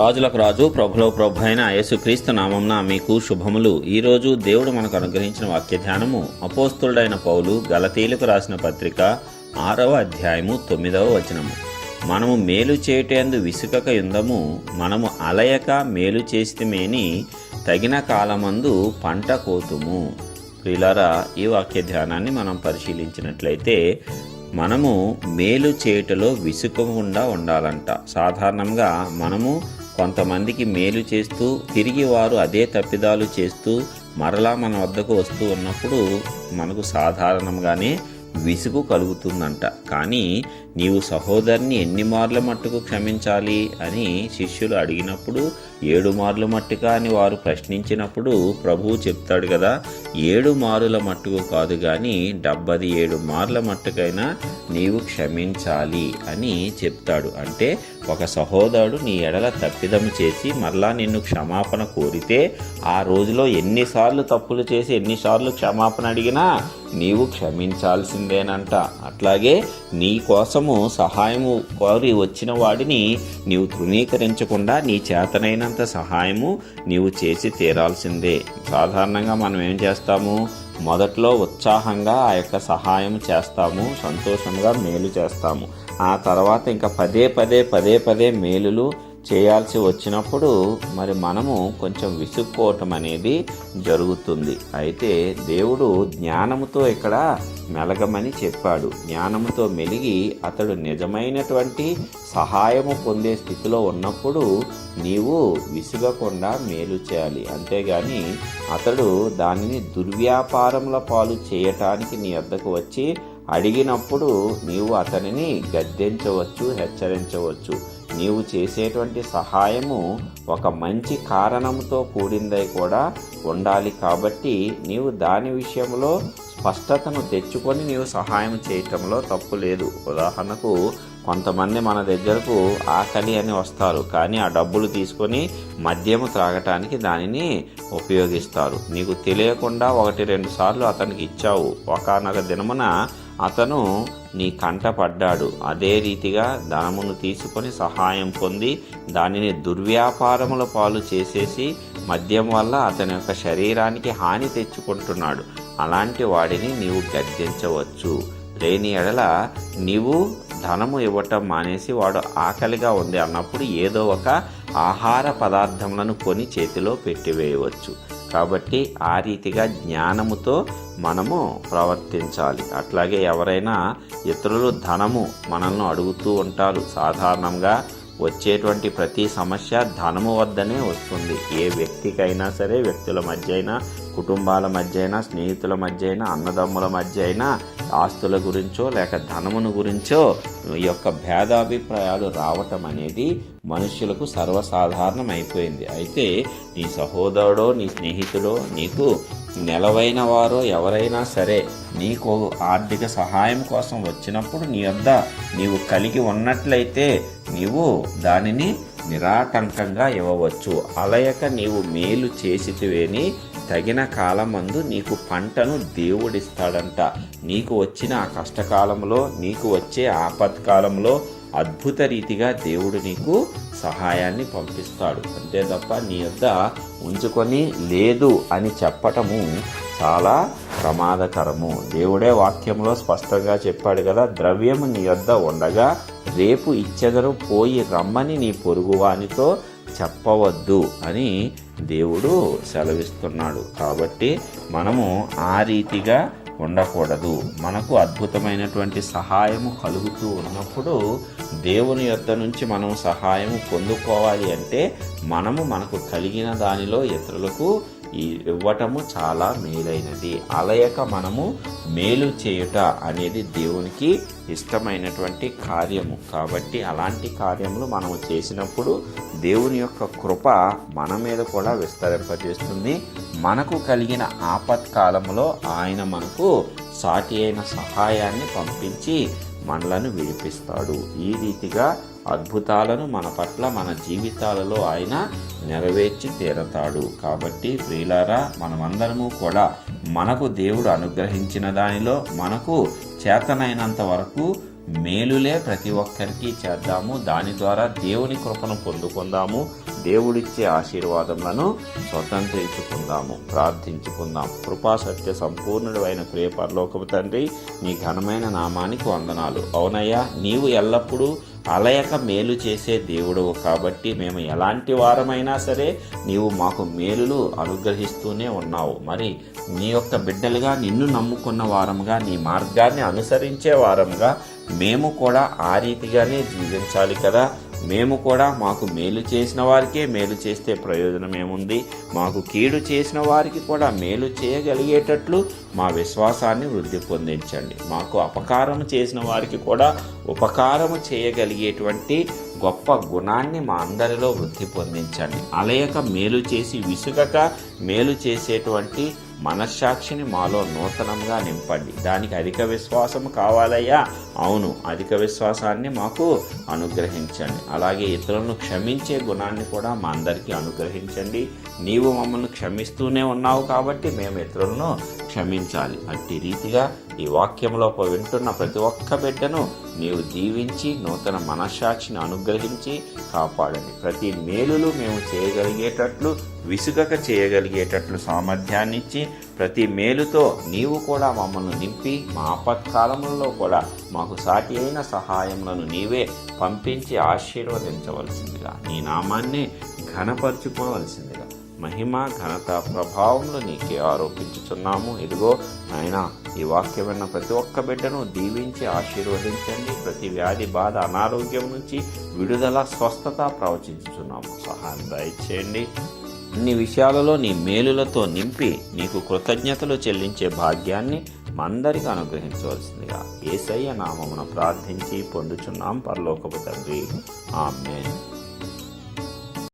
రాజులకు రాజు ప్రభులో ప్రభు అయిన యేసుక్రీస్తు నామంన మీకు శుభములు. ఈరోజు దేవుడు మనకు అనుగ్రహించిన వాక్య ధ్యానము. అపోస్తుడైన పౌలు గలతీలకు రాసిన పత్రిక ఆరవ అధ్యాయము తొమ్మిదవ వచనము. మనము మేలు చేయుటందు విసుకక యుందము. మనము అలయక మేలు చేస్తమేని తగిన కాలమందు పంట కోతుము. ప్రిలారా ఈ వాక్య ధ్యానాన్ని మనం పరిశీలించినట్లయితే మనము మేలు చేయుటలో విసుకకుండా ఉండాలంట. సాధారణంగా మనము కొంతమందికి మేలు చేస్తూ తిరిగి వారు అదే తప్పిదాలు చేస్తూ మరలా మన వద్దకు వస్తూ ఉన్నప్పుడు మనకు సాధారణంగానే విసుగు కలుగుతుందంట. కానీ నీవు సహోదరిని ఎన్ని మార్ల మట్టుకు క్షమించాలి అని శిష్యులు అడిగినప్పుడు ఏడు మార్ల మట్టుగా అని వారు ప్రశ్నించినప్పుడు ప్రభువు చెప్తాడు కదా ఏడు మారుల మట్టుకు కాదు కానీ డెబ్బది ఏడు మార్ల మట్టుకైనా నీవు క్షమించాలి అని చెప్తాడు. అంటే ఒక సహోదరుడు నీ ఎడల తప్పిదము చేసి మరలా నిన్ను క్షమాపణ కోరితే ఆ రోజులో ఎన్నిసార్లు తప్పులు చేసి ఎన్నిసార్లు క్షమాపణ అడిగినా నీవు క్షమించాల్సిందేనంట. అట్లాగే నీ కోసము సహాయము కోరి వచ్చిన వాడిని నీవు తృణీకరించకుండా నీ చేతనైనంత సహాయము నీవు చేసి తీరాల్సిందే. సాధారణంగా మనం ఏం చేస్తాము? మొదట్లో ఉత్సాహంగా ఆ యొక్క సహాయం చేస్తాము సంతోషంగా మేలు చేస్తాము. ఆ తర్వాత ఇంకా పదే పదే పదే పదే మేలులు చేయాల్సి వచ్చినప్పుడు మరి మనము కొంచెం విసుక్కోవటం అనేది జరుగుతుంది. అయితే దేవుడు జ్ఞానముతో ఇక్కడ మెలగమని చెప్పాడు. జ్ఞానముతో మెలిగి అతడు నిజమైనటువంటి సహాయము పొందే స్థితిలో ఉన్నప్పుడు నీవు విసుగకుండా మేలు చేయాలి. అంతేగాని అతడు దానిని దుర్వ్యాపారముల పాలు చేయటానికి నీ వద్దకు వచ్చి అడిగినప్పుడు నీవు అతనిని గద్దించవచ్చు హెచ్చరించవచ్చు. నీవు చేసేటువంటి సహాయము ఒక మంచి కారణంతో కూడిందై కూడా ఉండాలి కాబట్టి నీవు దాని విషయంలో స్పష్టతను తెచ్చుకొని నీవు సహాయం చేయటంలో తప్పు లేదు. ఉదాహరణకు కొంతమంది మన దగ్గరకు ఆకలి అని వస్తారు కానీ ఆ డబ్బులు తీసుకొని మద్యము త్రాగటానికి దానిని ఉపయోగిస్తారు. నీకు తెలియకుండా ఒకటి రెండు సార్లు అతనికి ఇచ్చావు. ఒకనొక దినమున అతను నీ కంట పడ్డాడు. అదే రీతిగా ధనమును తీసుకొని సహాయం పొంది దానిని దుర్వ్యాపారముల పాలు చేసేసి మద్యం వల్ల అతని యొక్క శరీరానికి హాని తెచ్చుకుంటున్నాడు. అలాంటి వాడిని నీవు గద్దించవచ్చు. లేని ఎడల నీవు ధనము ఇవ్వటం మానేసి వాడు ఆకలిగా ఉంది అన్నప్పుడు ఏదో ఒక ఆహార పదార్థములను కొని చేతిలో పెట్టివేయవచ్చు కాబట్టి ఆ రీతిగా జ్ఞానముతో మనము ప్రవర్తించాలి. అట్లాగే ఎవరైనా ఇతరులు ధనము మనల్ని అడుగుతూ ఉంటారు. సాధారణంగా వచ్చేటువంటి ప్రతి సమస్య ధనము వద్దనే వస్తుంది. ఏ వ్యక్తికైనా సరే వ్యక్తుల మధ్య అయినా కుటుంబాల మధ్య అయినా స్నేహితుల మధ్య అయినా అన్నదమ్ముల మధ్య అయినా ఆస్తుల గురించో లేక ధనమును గురించో ఈ యొక్క భేదాభిప్రాయాలు రావటం అనేది మనుషులకు సర్వసాధారణం అయిపోయింది అయితే నీ సహోదరుడో నీ స్నేహితుడో నీకు నెలవైన వారో ఎవరైనా సరే నీకు ఆర్థిక సహాయం కోసం వచ్చినప్పుడు నీ వద్ద నీవు కలిగి ఉన్నట్లయితే నీవు దానిని నిరాటంకంగా ఇవ్వవచ్చు. అలయక నీవు మేలు చేసితివేని తగిన కాలమందు నీకు పంటను దేవుడిస్తాడంట. నీకు వచ్చిన ఆ కష్టకాలంలో నీకు వచ్చే ఆపత్కాలంలో అద్భుత రీతిగా దేవుడు నీకు సహాయాన్ని పంపిస్తాడు. అంతే తప్ప నీ యొద్ద ఉంచుకొని లేదు అని చెప్పటము చాలా ప్రమాదకరము. దేవుడే వాక్యంలో స్పష్టంగా చెప్పాడు కదా ద్రవ్యము నీ యొద్ద ఉండగా రేపు ఇచ్చెదరు పోయి రమ్మని నీ పొరుగువానితో చెప్పవద్దు అని దేవుడు సెలవిస్తున్నాడు. కాబట్టి మనము ఆ రీతిగా ఉండకూడదు. మనకు అద్భుతమైనటువంటి సహాయము కలుగుతూ ఉన్నప్పుడు దేవుని యొద్ద నుంచి మనం సహాయం పొందుకోవాలి అంటే మనము మనకు కలిగిన దానిలో ఇతరులకు ఇవ్వటము చాలా మేలైనది. అలయక మనము మేలు చేయుట అనేది దేవునికి ఇష్టమైనటువంటి కార్యము. కాబట్టి అలాంటి కార్యములు మనము చేసినప్పుడు దేవుని యొక్క కృప మన మీద కూడా విస్తరింపజేస్తుంది. మనకు కలిగిన ఆపత్కాలంలో ఆయన మనకు సాటి అయిన సహాయాన్ని పంపించి మనలను విడిపిస్తాడు. ఈ రీతిగా అద్భుతాలను మన పట్ల మన జీవితాలలో ఆయన నెరవేర్చి తీరతాడు. కాబట్టి ప్రియులారా మనమందరము కూడా మనకు దేవుడు అనుగ్రహించిన దానిలో మనకు చేతనైనంత వరకు మేలులే ప్రతి ఒక్కరికి చేద్దాము. దాని ద్వారా దేవుని కృపను పొందుకుందాము. దేవుడిచ్చే ఆశీర్వాదములను స్వతంత్రించుకుందాము. ప్రార్థించుకుందాం. కృపా సత్య సంపూర్ణుడు అయిన ప్రియ పరలోకపు తండ్రి నీ ఘనమైన నామానికి వందనాలు. అవునయ్యా నీవు ఎల్లప్పుడూ అలయక మేలు చేసే దేవుడవు కాబట్టి మేము ఎలాంటి వారమైనా సరే నీవు మాకు మేలులు అనుగ్రహిస్తూనే ఉన్నావు. మరి నీ యొక్క బిడ్డలుగా నిన్ను నమ్ముకున్న వారంగా నీ మార్గాన్ని అనుసరించే వారంగా మేము కూడా ఆ రీతిగానే జీవించాలి కదా. మేము కూడా మాకు మేలు చేసిన వారికే మేలు చేస్తే ప్రయోజనం ఏముంది? మాకు కీడు చేసిన వారికి కూడా మేలు చేయగలిగేటట్లు మా విశ్వాసాన్ని వృద్ధి పొందించండి. మాకు అపకారం చేసిన వారికి కూడా ఉపకారము చేయగలిగేటువంటి గొప్ప గుణాన్ని మా అందరిలో వృద్ధి పొందించండి. అలయక మేలు చేసి విసుగక మేలు చేసేటువంటి మనస్సాక్షిని మాలో నూతనంగా నింపండి. దానికి అధిక విశ్వాసం కావాలయ్యా. అవును అధిక విశ్వాసాన్ని మాకు అనుగ్రహించండి. అలాగే ఇతరులను క్షమించే గుణాన్ని కూడా మా అందరికీ అనుగ్రహించండి. నీవు మమ్మల్ని క్షమిస్తూనే ఉన్నావు కాబట్టి మేము ఇతరులను క్షమించాలి. అట్టి రీతిగా ఈ వాక్యంలో వింటున్న ప్రతి ఒక్క బిడ్డను నీవు దీవించి నూతన మనశ్శాక్షిని అనుగ్రహించి కాపాడండి. ప్రతి మేలులు మేము చేయగలిగేటట్లు విసుగక చేయగలిగేటట్లు సామర్థ్యాన్ని ఇచ్చి ప్రతి మేలుతో నీవు కూడా మమ్మల్ని నింపి మా ఆపత్కాలంలో కూడా మాకు సాటి అయిన సహాయములను నీవే పంపించి ఆశీర్వదించవలసిందిగా నీ నామాన్ని ఘనపరుచుకోవలసిందిగా. మహిమ ఘనత ప్రభావములు నీకే ఆరోపించుచున్నాము. ఇదిగో ఆయన ఈ వాక్యం విన్న ప్రతి ఒక్క బిడ్డను దీవించి ఆశీర్వదించండి. ప్రతి వ్యాధి బాధ అనారోగ్యం నుంచి విడుదల స్వస్థత ప్రవచించుచున్నాము. సహాయం దయచేయండి. అన్ని విషయాలలో నీ మేలులతో నింపి నీకు కృతజ్ఞతలు చెల్లించే భాగ్యాన్ని మందరికి అనుగ్రహించవలసిందిగా ఏసయ్య నామమున ప్రార్థించి పొందుచున్నాం. పరలోకపు తండ్రి. ఆమె